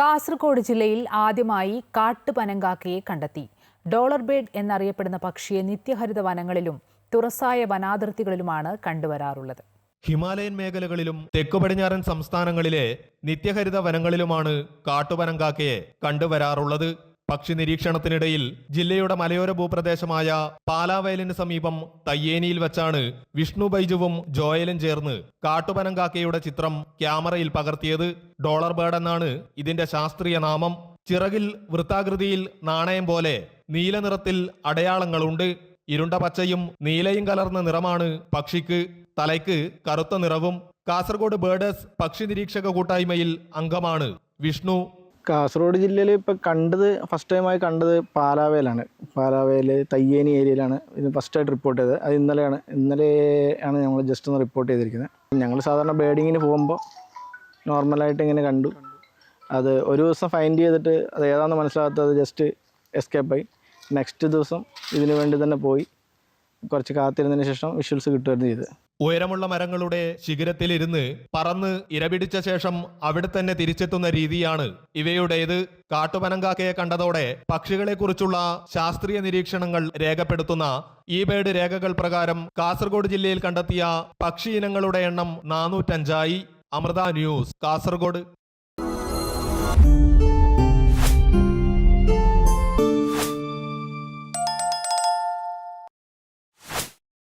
കാസർഗോഡ് ജില്ലയിൽ ആദ്യമായി കാട്ടുപനങ്കാക്കയെ കണ്ടെത്തി. ഡോളർ ബേഡ് എന്നറിയപ്പെടുന്ന പക്ഷിയെ നിത്യഹരിത വനങ്ങളിലും തുറസായ വനാതിർത്തികളിലുമാണ് കണ്ടുവരാറുള്ളത്. ഹിമാലയൻ മേഖലകളിലും തെക്കു പടിഞ്ഞാറൻ സംസ്ഥാനങ്ങളിലെ നിത്യഹരിത വനങ്ങളിലുമാണ് കാട്ടുപനങ്കാക്കയെ കണ്ടുവരാറുള്ളത്. പക്ഷി നിരീക്ഷണത്തിനിടയിൽ ജില്ലയുടെ മലയോര ഭൂപ്രദേശമായ പാലാവയലിന് സമീപം തയ്യേനിയിൽ വെച്ചാണ് വിഷ്ണു ബൈജുവും ജോയലും ചേർന്ന് കാട്ടുപനങ്കാക്കയുടെ ചിത്രം ക്യാമറയിൽ പകർത്തിയത് ഡോളർ ബേർഡ് എന്നാണ് ഇതിന്റെ ശാസ്ത്രീയ നാമം. ചിറകിൽ വൃത്താകൃതിയിൽ നാണയം പോലെ നീലനിറത്തിൽ അടയാളങ്ങളുണ്ട്. ഇരുണ്ട പച്ചയും നീലയും കലർന്ന നിറമാണ് പക്ഷിക്ക്. തലയ്ക്ക് കറുത്ത നിറവും കാസർഗോഡ് ബേഡേഴ്സ് പക്ഷി നിരീക്ഷക കൂട്ടായ്മയിൽ അംഗമാണ് വിഷ്ണു. കാസർഗോഡ് ജില്ലയിൽ ഇപ്പോൾ കണ്ടത് ഫസ്റ്റ് ടൈമായി കണ്ടത് പാലാവേലാണ്. പാലാവേൽ തയ്യേനി ഏരിയയിലാണ് ഇത് ഫസ്റ്റായിട്ട് റിപ്പോർട്ട് ചെയ്തത്. അത് ഇന്നലെയാണ്. ഇന്നലെ ആണ് ഞങ്ങൾ ജസ്റ്റ് ഒന്ന് റിപ്പോർട്ട് ചെയ്തിരിക്കുന്നത് ഞങ്ങൾ സാധാരണ ബേഡിങ്ങിന് പോകുമ്പോൾ നോർമലായിട്ട് ഇങ്ങനെ കണ്ടു. അത് ഒരു ദിവസം ഫൈൻഡ് ചെയ്തിട്ട് അത് ഏതാണെന്ന് മനസ്സിലാകാത്തത് ജസ്റ്റ് എസ്കേപ്പായി നെക്സ്റ്റ് ദിവസം ഇതിനു വേണ്ടി തന്നെ പോയി. കുറച്ച് കാത്തിരുന്നതിന് ശേഷം വിഷ്വൽസ് കിട്ടുമായിരുന്നു ചെയ്തത്. ഉയരമുള്ള മരങ്ങളുടെ ശിഖരത്തിലിരുന്ന് പറന്ന് ഇരപിടിച്ച ശേഷം അവിടെ തന്നെ തിരിച്ചെത്തുന്ന രീതിയാണ് ഇവയുടേത്. കാട്ടുപനങ്കാക്കയെ കണ്ടതോടെ പക്ഷികളെക്കുറിച്ചുള്ള ശാസ്ത്രീയ നിരീക്ഷണങ്ങൾ രേഖപ്പെടുത്തുന്ന ഈ ബേഡ് രേഖകൾ പ്രകാരം കാസർഗോഡ് ജില്ലയിൽ കണ്ടെത്തിയ പക്ഷി ഇനങ്ങളുടെ എണ്ണം നാനൂറ്റഞ്ചായി. അമൃത ന്യൂസ് കാസർഗോഡ്.